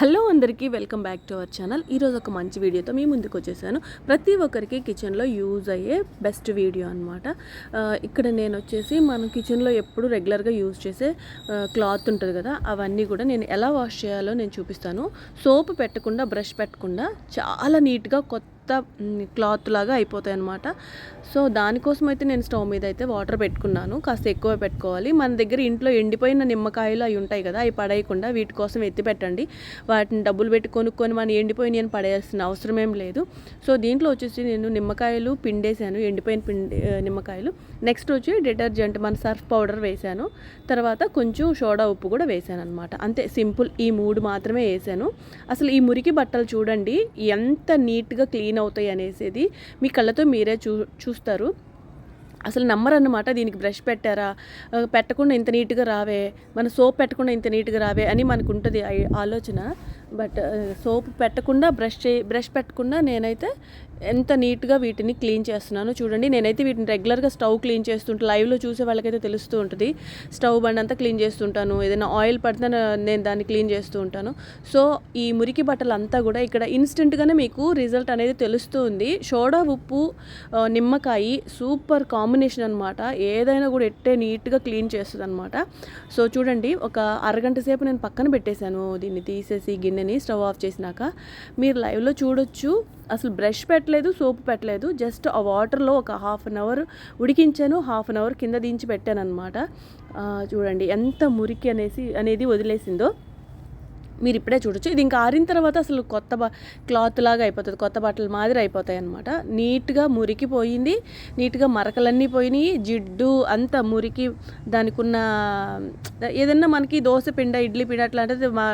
Hello అందరికీ welcome back to our channel. ఈరోజు ఒక మంచి వీడియోతో మీ ముందుకు వచ్చేసాను. ప్రతి ఒక్కరికి కిచెన్లో యూజ్ అయ్యే బెస్ట్ వీడియో అనమాట ఇక్కడ నేను వచ్చేసి మన కిచెన్లో ఎప్పుడు రెగ్యులర్గా యూజ్ చేసే క్లాత్ ఉంటుంది కదా అవన్నీ కూడా నేను ఎలా వాష్ చేయాలో నేను చూపిస్తాను. సోప్ పెట్టకుండా బ్రష్ పెట్టకుండా చాలా నీట్గా కొత్త క్లాత్ లాగా అయిపోతాయి అనమాట సో దానికోసం అయితే నేను స్టవ్ మీద అయితే వాటర్ పెట్టుకున్నాను. కాస్త ఎక్కువ పెట్టుకోవాలి. మన దగ్గర ఇంట్లో ఎండిపోయిన నిమ్మకాయలు అవి ఉంటాయి కదా అవి పడేయకుండా వీటి కోసం ఎత్తి పెట్టండి. వాటిని డబ్బులు పెట్టి కొనుక్కొని మనం ఎండిపోయిన నేను పడేయాల్సిన అవసరం ఏం లేదు. సో దీంట్లో వచ్చేసి నేను నిమ్మకాయలు పిండేశాను. ఎండిపోయిన పిండి నిమ్మకాయలు. నెక్స్ట్ వచ్చి డిటర్జెంట్ మన సర్ఫ్ పౌడర్ వేశాను. తర్వాత కొంచెం సోడా ఉప్పు కూడా వేశాను అనమాట అంతే సింపుల్. ఈ మూడు మాత్రమే వేసాను అసలు ఈ మురికి బట్టలు చూడండి ఎంత నీట్గా క్లీన్ క్లీన్ అవుతాయి అనేసేది మీ కళ్ళతో మీరే చూ చూస్తారు. అసలు నమ్మరన్నమాట దీనికి బ్రష్ పెట్టారా? పెట్టకుండా ఇంత నీట్గా రావే మన సోప్ పెట్టకుండా ఇంత నీట్గా రావే అని మనకు ఉంటుంది ఆలోచన. బట్ సోప్ పెట్టకుండా బ్రష్ చే బ్రష్ పెట్టకుండా నేనైతే ఎంత నీట్గా వీటిని క్లీన్ చేస్తున్నాను చూడండి. నేనైతే వీటిని రెగ్యులర్గా స్టవ్ క్లీన్ చేస్తుంటే. లైవ్లో చూసే వాళ్ళకైతే తెలుస్తూ ఉంటుంది. స్టవ్ బండి అంతా క్లీన్ చేస్తుంటాను. ఏదైనా ఆయిల్ పడితే నేను దాన్ని క్లీన్ చేస్తూ ఉంటాను. సో ఈ మురికి బట్టలు అంతా కూడా ఇక్కడ ఇన్స్టెంట్గానే మీకు రిజల్ట్ అనేది తెలుస్తుంది సోడా ఉప్పు నిమ్మకాయ సూపర్ కాంబినేషన్ అనమాట ఏదైనా కూడా ఎట్టే నీట్గా క్లీన్ చేస్తుంది అనమాట సో చూడండి. ఒక అరగంట సేపు నేను పక్కన పెట్టేశాను. దీన్ని తీసేసి గిన్నెని స్టవ్ ఆఫ్ చేసినాక. మీరు లైవ్లో చూడొచ్చు. అసలు బ్రష్ పెట్టలేదు సోప్ పెట్టలేదు. జస్ట్ ఆ వాటర్లో ఒక హాఫ్ అన్ అవర్ ఉడికించాను హాఫ్ అన్ అవర్ కింద దించి పెట్టాను అనమాట చూడండి ఎంత మురికి అనేసి అనేది వదిలేసిందో. మీరు ఇప్పుడే చూడొచ్చు. ఇది ఇంకా ఆరిన తర్వాత అసలు కొత్త క్లాత్ లాగా అయిపోతుంది. కొత్త బట్టలు మాదిరి అయిపోతాయి అనమాట నీట్గా మురికి పోయింది నీట్గా మరకలన్నీ పోయినాయి. జిడ్డు అంత మురికి దానికి ఉన్న ఏదన్నా మనకి దోశ పిండ ఇడ్లీ పిండ అట్లాంటిది మా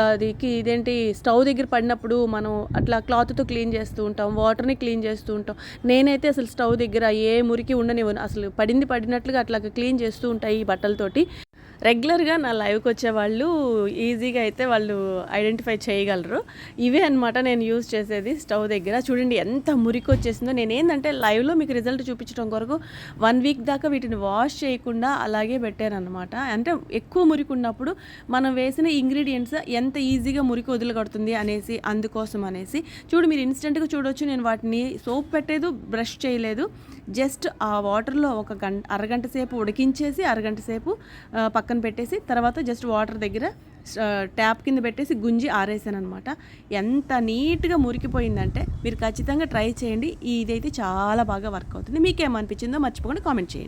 అది ఇదేంటి స్టవ్ దగ్గర పడినప్పుడు మనం అట్లా క్లాత్తో క్లీన్ చేస్తూ ఉంటాం. వాటర్ని క్లీన్ చేస్తూ ఉంటాం. నేనైతే అసలు స్టవ్ దగ్గర ఏ మురికి ఉండనివ్వను. అసలు పడింది పడినట్లుగా అట్లా క్లీన్ చేస్తూ ఉంటాయి ఈ బట్టలతోటి. రెగ్యులర్గా నా లైవ్కి వచ్చే వాళ్ళు ఈజీగా అయితే వాళ్ళు ఐడెంటిఫై చేయగలరు. ఇవే అనమాట నేను యూజ్ చేసేది స్టవ్ దగ్గర. చూడండి ఎంత మురికి వచ్చేసిందో నేను ఏంటంటే లైవ్లో మీకు రిజల్ట్ చూపించడం కొరకు వన్ వీక్ దాకా వీటిని వాష్ చేయకుండా అలాగే పెట్టాను అనమాట అంటే ఎక్కువ మురికి ఉన్నప్పుడు మనం వేసిన ఇంగ్రీడియంట్స్ ఎంత ఈజీగా మురికి వదిలికడుతుంది అనేసి అందుకోసం అనేసి. చూడు మీరు ఇన్స్టెంట్గా చూడొచ్చు. నేను వాటిని సోప్ పెట్టలేదు బ్రష్ చేయలేదు. జస్ట్ ఆ వాటర్లో ఒక గంట అరగంట సేపు ఉడికించేసి అరగంట సేపు పక్కన పెట్టేసి తర్వాత జస్ట్ వాటర్ దగ్గర ట్యాప్ కింద పెట్టేసి గుంజి ఆరేసాను అనమాట ఎంత నీట్గా మురికిపోయిందంటే మీరు ఖచ్చితంగా ట్రై చేయండి. ఇదైతే చాలా బాగా వర్క్ అవుతుంది. మీకేమనిపించిందో మర్చిపోకుండా కామెంట్ చేయండి.